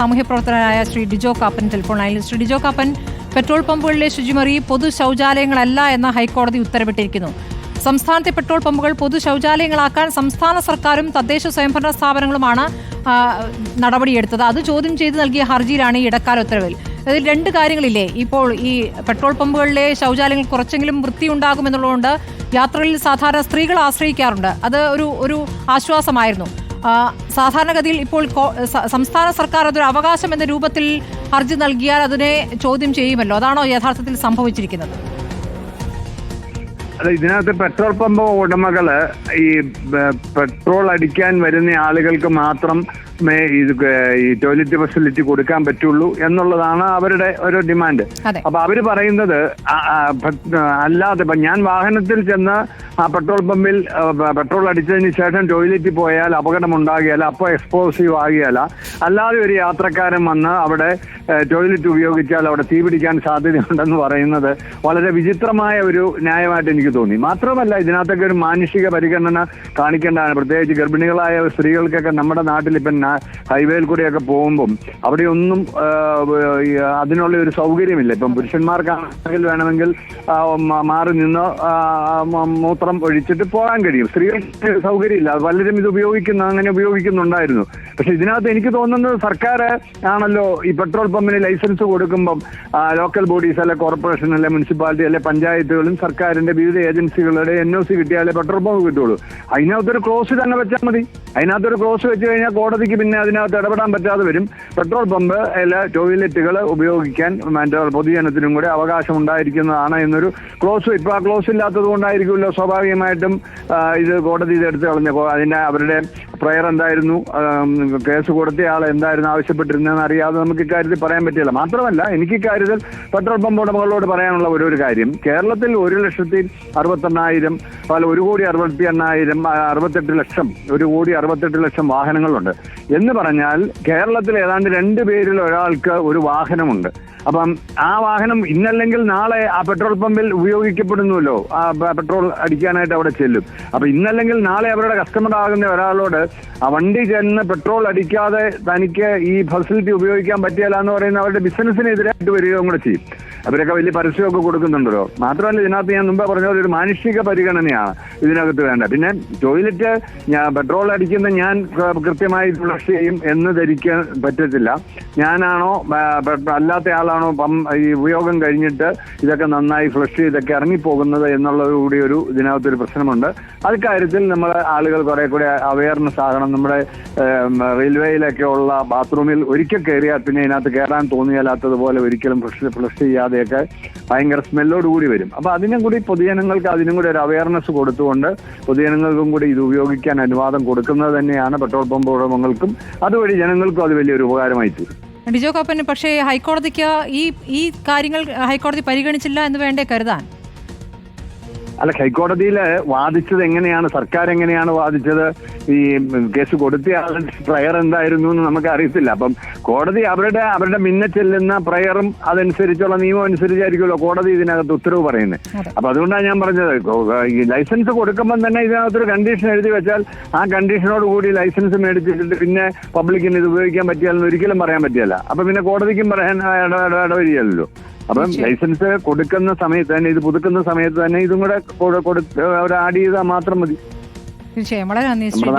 സാമൂഹ്യ പ്രവർത്തകനായ ശ്രീ ഡിജോ കാപ്പൻ ടെലിഫോൺ ലൈനിൽ ശ്രീ ഡിജോ കാപ്പൻ പെട്രോൾ പമ്പുകളിലെ ശുചിമുറി പൊതു ശൗചാലയങ്ങളല്ല എന്ന ഹൈക്കോടതി ഉത്തരവിട്ടിരിക്കുന്നു. സംസ്ഥാനത്തെ പെട്രോൾ പമ്പുകൾ പൊതു ശൗചാലയങ്ങളാക്കാൻ സംസ്ഥാന സർക്കാരും തദ്ദേശ സ്വയംഭരണ സ്ഥാപനങ്ങളുമാണ് നടപടിയെടുത്തത്. അത് ചോദ്യം ചെയ്ത് നൽകിയ ഹർജിയിലാണ് ഈ ഇടക്കാല ഉത്തരവിൽ. അതിൽ രണ്ട് കാര്യങ്ങളില്ലേ? ഇപ്പോൾ ഈ പെട്രോൾ പമ്പുകളിലെ ശൗചാലയങ്ങൾ കുറച്ചെങ്കിലും വൃത്തി വൃത്തിയുണ്ടാകുമെന്നുള്ളതുകൊണ്ട് യാത്രകളിൽ സാധാരണ സ്ത്രീകൾ ആശ്രയിക്കാറുണ്ട്. അത് ഒരു ഒരു ആശ്വാസമായിരുന്നു. സാധാരണഗതിയിൽ ഇപ്പോൾ സംസ്ഥാന സർക്കാർ അതൊരു അവകാശം എന്ന രൂപത്തിൽ ഹർജി നൽകിയാൽ അതിനെ ചോദ്യം ചെയ്യുമല്ലോ. അതാണോ യഥാർത്ഥത്തിൽ സംഭവിച്ചിരിക്കുന്നത്? അല്ല ഇതിനകത്ത് പെട്രോൾ പമ്പ് ഉടമകൾ ഈ പെട്രോൾ അടിക്കാൻ വരുന്ന ആളുകൾക്ക് മാത്രം ഇത് ഈ ടോയ്ലറ്റ് ഫെസിലിറ്റി കൊടുക്കാൻ പറ്റുള്ളൂ എന്നുള്ളതാണ് അവരുടെ ഒരു ഡിമാൻഡ്. അപ്പൊ അവർ പറയുന്നത് അല്ലാതെ ഇപ്പൊ ഞാൻ വാഹനത്തിൽ ചെന്ന് ആ പെട്രോൾ പമ്പിൽ പെട്രോൾ അടിച്ചതിന് ശേഷം ടോയ്ലറ്റിൽ പോയാൽ അപകടം ഉണ്ടാകിയാൽ അപ്പോൾ എക്സ്പ്ലോസീവ് ആകിയാല അല്ലാതെ ഒരു യാത്രക്കാരൻ വന്ന് അവിടെ ടോയ്ലറ്റ് ഉപയോഗിച്ചാൽ അവിടെ തീ പിടിക്കാൻ സാധ്യതയുണ്ടെന്ന് പറയുന്നത് വളരെ വിചിത്രമായ ഒരു ന്യായമായിട്ട് എനിക്ക് തോന്നി. മാത്രമല്ല ഇതിനകത്തൊക്കെ ഒരു മാനുഷിക പരിഗണന കാണിക്കേണ്ടതാണ്. പ്രത്യേകിച്ച് ഗർഭിണികളായ സ്ത്രീകൾക്കൊക്കെ നമ്മുടെ നാട്ടിൽ ഇപ്പം ഹൈവേയിൽ കൂടെയൊക്കെ പോകുമ്പം അവിടെയൊന്നും അതിനുള്ള ഒരു സൗകര്യമില്ല. ഇപ്പം പുരുഷന്മാർക്കാണെങ്കിൽ വേണമെങ്കിൽ മാറി നിന്ന് ആ, മ- ഒഴിച്ചിട്ട് പോകാൻ കഴിയും. സ്ത്രീകൾക്ക് സൗകര്യമില്ല. പലരും ഇത് ഉപയോഗിക്കുന്ന അങ്ങനെ ഉപയോഗിക്കുന്നുണ്ടായിരുന്നു. പക്ഷെ ഇതിനകത്ത് എനിക്ക് തോന്നുന്നത് സർക്കാർ ആണല്ലോ ഈ പെട്രോൾ പമ്പിന് ലൈസൻസ് കൊടുക്കുമ്പം ലോക്കൽ ബോഡീസ് അല്ലെ കോർപ്പറേഷൻ അല്ലെ മുനിസിപ്പാലിറ്റി അല്ലെ പഞ്ചായത്തുകളും സർക്കാരിന്റെ വിവിധ ഏജൻസികളുടെ എൻ ഒ സി കിട്ടിയാലേ പെട്രോൾ പമ്പ് കിട്ടുള്ളൂ. അതിനകത്തൊരു ക്ലോസ് തന്നെ വെച്ചാൽ മതി. അതിനകത്തൊരു ക്ലോസ് വെച്ച് കഴിഞ്ഞാൽ കോടതിക്ക് പിന്നെ അതിനകത്ത് ഇടപെടാൻ പറ്റാതെ വരും. പെട്രോൾ പമ്പ് അല്ല ടോയ്ലറ്റുകൾ ഉപയോഗിക്കാൻ മറ്റേ പൊതുജനത്തിനും കൂടെ അവകാശം ഉണ്ടായിരിക്കുന്നതാണ് എന്നൊരു ക്ലോസ് ഇപ്പൊ ആ ക്ലോസ് ഇല്ലാത്തത് കൊണ്ടായിരിക്കുമല്ലോ സ്വാഭാവികമായിട്ടും ഇത് കോടതി ഇത് എടുത്തു കളഞ്ഞ. അതിന്റെ അവരുടെ പ്രയർ എന്തായിരുന്നു? കേസ് കൊടുത്ത ആൾ എന്തായിരുന്നു ആവശ്യപ്പെട്ടിരുന്നതെന്ന് അറിയാതെ നമുക്ക് ഇക്കാര്യത്തിൽ പറയാൻ പറ്റില്ല. മാത്രമല്ല എനിക്ക് ഇക്കാര്യത്തിൽ പെട്രോൾ പമ്പ് ഉടമകളോട് പറയാനുള്ള ഒരു ഒരു കാര്യം. കേരളത്തിൽ ഒരു ലക്ഷത്തി അറുപത്തെണ്ണായിരം അല്ല ഒരു കോടി അറുപത്തി എണ്ണായിരം അറുപത്തെട്ട് ലക്ഷം ഒരു കോടി അറുപത്തെട്ട് ലക്ഷം വാഹനങ്ങളുണ്ട്. എന്ന് പറഞ്ഞാൽ കേരളത്തിൽ ഏതാണ്ട് രണ്ട് പേരിൽ ഒരാൾക്ക് ഒരു വാഹനമുണ്ട്. അപ്പം ആ വാഹനം ഇന്നല്ലെങ്കിൽ നാളെ ആ പെട്രോൾ പമ്പിൽ ഉപയോഗിക്കപ്പെടുന്നുവല്ലോ. ആ പെട്രോൾ പെട്രോൾ അടിക്കാനായിട്ട് അവിടെ ചെല്ലും. അപ്പൊ ഇന്നല്ലെങ്കിൽ നാളെ അവരുടെ കസ്റ്റമർ ആകുന്ന ഒരാളോട് ആ വണ്ടി ചെന്ന് പെട്രോൾ അടിക്കാതെ തനിക്ക് ഈ ഫെസിലിറ്റി ഉപയോഗിക്കാൻ പറ്റിയല്ല എന്ന് പറയുന്ന അവരുടെ ബിസിനസ്സിനെതിരായിട്ട് വരികയും കൂടെ ചെയ്യും. അവരൊക്കെ വലിയ പരസ്യമൊക്കെ കൊടുക്കുന്നുണ്ടല്ലോ. മാത്രമല്ല ഇതിനകത്ത് ഞാൻ മുമ്പേ പറഞ്ഞ പോലെ ഒരു മാനുഷിക പരിഗണനയാണ് ഇതിനകത്ത് വേണ്ട പിന്നെ ടോയ്ലറ്റ് ഞാൻ പെട്രോൾ അടിക്കുന്ന ഞാൻ കൃത്യമായി ഫ്ലഷ് ചെയ്യും എന്ന് ധരിക്കാൻ പറ്റത്തില്ല. ഞാനാണോ അല്ലാത്ത ആളാണോ ഈ ഉപയോഗം കഴിഞ്ഞിട്ട് ഇതൊക്കെ നന്നായി ഫ്ലഷ് ചെയ്തൊക്കെ ഇറങ്ങിപ്പോകുന്നത് എന്നുള്ളത് കൂടി ഒരു ഇതിനകത്തൊരു പ്രശ്നമുണ്ട്. അത് കാര്യത്തിൽ നമ്മൾ ആളുകൾ കുറെ കൂടെ അവയർനെസ് ആകണം. നമ്മുടെ റെയിൽവേയിലൊക്കെ ഉള്ള ബാത്റൂമിൽ ഒരിക്കൽ കയറിയാൽ പിന്നെ ഇതിനകത്ത് കയറാൻ തോന്നിയാലാത്തതുപോലെ ഒരിക്കലും ഫ്ലഷ് ഫ്ലഷ് ചെയ്യാതെയൊക്കെ ഭയങ്കര സ്മെല്ലോട് കൂടി വരും. അപ്പൊ അതിനും കൂടി പൊതുജനങ്ങൾക്ക് അതിനും കൂടി ഒരു അവയർനെസ് കൊടുത്തുകൊണ്ട് പൊതുജനങ്ങൾക്കും കൂടി ഇത് ഉപയോഗിക്കാൻ അനുവാദം കൊടുക്കുന്നത് തന്നെയാണ് പെട്രോൾ പമ്പ് ഉടമകൾക്കും അതുവഴി ജനങ്ങൾക്കും അത് വലിയൊരു ഉപകാരമായി തീരും. ഡിജോ കാപ്പന് പക്ഷേ ഹൈക്കോടതിക്ക് ഈ ഈ കാര്യങ്ങൾ ഹൈക്കോടതി പരിഗണിച്ചില്ല എന്ന് വേണ്ടേ കരുതാൻ? അല്ല ഹൈക്കോടതിയിൽ വാദിച്ചത് എങ്ങനെയാണ്? സർക്കാർ എങ്ങനെയാണ് വാദിച്ചത്? ഈ കേസ് കൊടുത്തിയ പ്രയർ എന്തായിരുന്നു എന്ന് നമുക്ക് അറിയത്തില്ല അപ്പം കോടതി അവരുടെ അവരുടെ മിന്നെ ചെല്ലുന്ന പ്രയറും അതനുസരിച്ചുള്ള നിയമം അനുസരിച്ചായിരിക്കുമല്ലോ കോടതി ഇതിനകത്ത് ഉത്തരവ് പറയുന്നത്. അപ്പൊ അതുകൊണ്ടാണ് ഞാൻ പറഞ്ഞത്. ഈ ലൈസൻസ് കൊടുക്കുമ്പോൾ തന്നെ ഇതിനകത്തൊരു കണ്ടീഷൻ എഴുതി വെച്ചാൽ ആ കണ്ടീഷനോട് കൂടി ലൈസൻസ് മേടിച്ചിട്ട് പിന്നെ പബ്ലിക്കിന് ഇത് ഉപയോഗിക്കാൻ പറ്റിയാലെന്ന് ഒരിക്കലും പറയാൻ പറ്റിയല്ല അപ്പൊ പിന്നെ കോടതിക്കും പറയാൻ ഇട- ഇട- ഇടവരികയല്ലോ അപ്പം ലൈസൻസ് കൊടുക്കുന്ന സമയത്ത് തന്നെ ഇത് പുതുക്കുന്ന സമയത്ത് തന്നെ ഇതും കൂടെ അവർ ആഡ് ചെയ്താൽ മാത്രം മതി. തീർച്ചയായും. വളരെ നന്ദി ശ്രീ